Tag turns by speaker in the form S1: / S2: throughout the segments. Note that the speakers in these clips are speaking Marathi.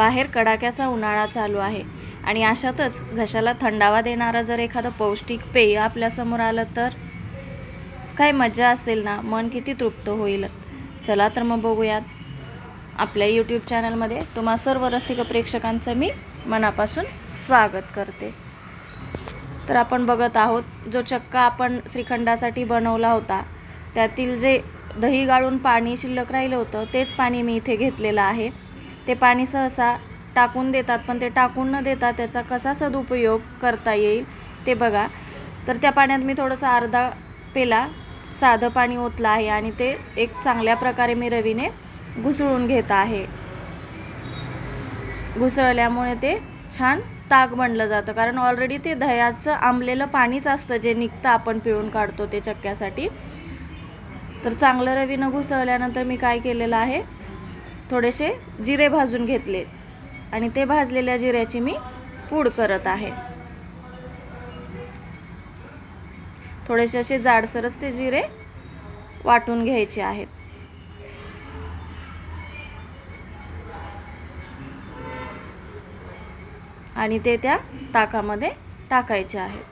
S1: बाहेर कडाक्याचा उन्हाळा चालू आहे. आणि अशातच घशाला थंडावा देणारं जर एखादं पौष्टिक पेय आपल्यासमोर आलं तर? काय मजा असेल ना? मन किती तृप्त होईल. चला तर मग बघूयात. आपल्या यूट्यूब चॅनलमध्ये तुम्हा सर्व रसिक प्रेक्षकांचं मी मनापासून स्वागत करते. तर आपण बघत आहोत जो चक्का आपण श्रीखंडासाठी बनवला होता त्यातील जे दही गाळून पाणी शिल्लक राहिलं होतं तेच पाणी मी इथे घेतलेलं आहे. ते पाणी सहसा टाकून देतात पण ते टाकून न देता त्याचा कसा सदुपयोग करता येईल ते बघा. तर त्या पाण्यात मी थोडंसं अर्धा पेला साधं पाणी ओतलं आहे आणि ते एक चांगल्या प्रकारे मी रवीने घुसळून घेत आहे. घुसळल्यामुळे ते छान ताक बनलं जातं. कारण ऑलरेडी ते दह्याचं आंबलेलं पाणीच असतं जे निघतं आपण पिळून काढतो ते चक्क्यासाठी. तर चांगलं रवीनं घुसळल्यानंतर मी काय केलेलं आहे? थोडेसे जिरे भाजून घेतले आणि ते भाजलेल्या जिऱ्याची मी पूड करत आहे. थोडेसे असे जाडसरच ते जिरे वाटून घ्यायचे आहेत. आणि ते त्या ताकामध्ये टाकायचे आहेत.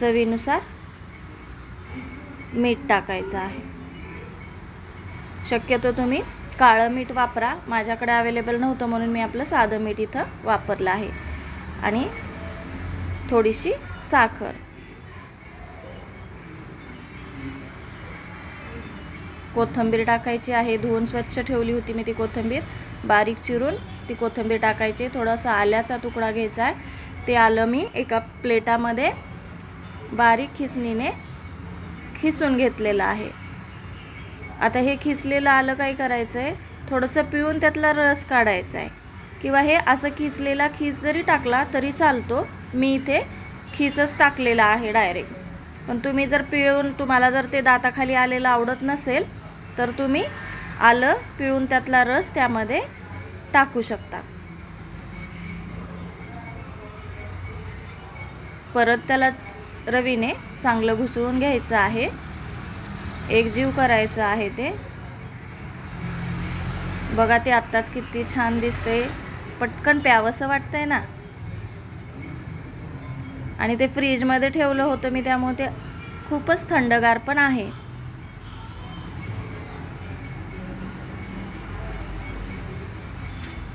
S1: चवीनुसार मीठ टाकायचं आहे. शक्यतो तुम्ही काळं मीठ वापरा. माझ्याकडे अवेलेबल नव्हतं म्हणून मी आपलं साधं मीठ इथं वापरलं आहे. आणि थोडीशी साखर. कोथिंबीर टाकायची आहे. धुवून स्वच्छ ठेवली होती मी ती कोथिंबीर. बारीक चिरून ती कोथिंबीर टाकायची. थोडासा आल्याचा तुकडा घ्यायचा आहे. ते आलं मी एका प्लेटामध्ये बारीक खिसणीने खिसून घेतलेलं आहे. आता हे खिसलेलं आलं काय करायचं आहे थोडंसं पिळून त्यातला रस काढायचा आहे किंवा हे असं खिसलेला खीस जरी टाकला तरी चालतो. मी इथे खिसच टाकलेला आहे डायरेक्ट. पण तुम्ही जर पिळून तुम्हाला जर ते दाताखाली आलेलं आवडत नसेल तर तुम्ही आलं पिळून त्यातला रस त्यामध्ये टाकू शकता. परत त्याला रवीने चांगलं घुसळून घ्यायचं आहे. एकजीव करायचं आहे ते. बघा ते आत्ताच किती छान दिसते पटकन प्यावंसं वाटतंय ना. आणि ते फ्रीजमध्ये ठेवलं होतं मी त्यामुळे ते खूपच थंडगार पण आहे.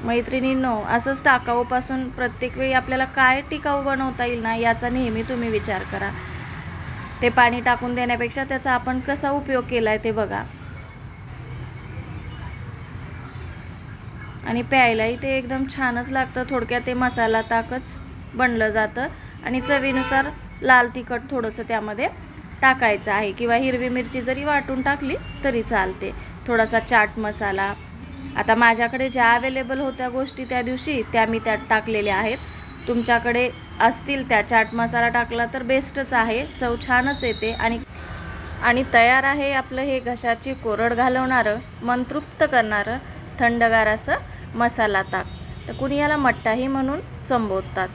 S1: मैत्रिणींनो असंच टाकाऊपासून प्रत्येक वेळी आपल्याला काय टिकाऊ बनवता येईल ना याचा नेहमी तुम्ही विचार करा. ते पाणी टाकून देण्यापेक्षा त्याचा आपण कसा उपयोग केला आहे ते बघा. आणि प्यायलाही ते एकदम छानच लागतं. थोडक्यात ते मसाला ताकच बनलं जातं. आणि चवीनुसार लाल तिखट थोडंसं त्यामध्ये टाकायचं आहे. किंवा हिरवी मिरची जरी वाटून टाकली तरी चालते. थोडासा चाट मसाला. आता माझ्याकडे ज्या अवेलेबल होत्या गोष्टी त्या दिवशी त्या मी त्यात टाकलेल्या आहेत. तुमच्याकडे असतील त्या चाट मसाला टाकला तर बेस्टच आहे. चव छानच येते आणि आणि तयार आहे आपलं हे घशाची कोरड घालवणारं मन तृप्त करणारं थंडगार असं मसाला ताक. तर कुणी याला मट्टाही म्हणून संबोधतात.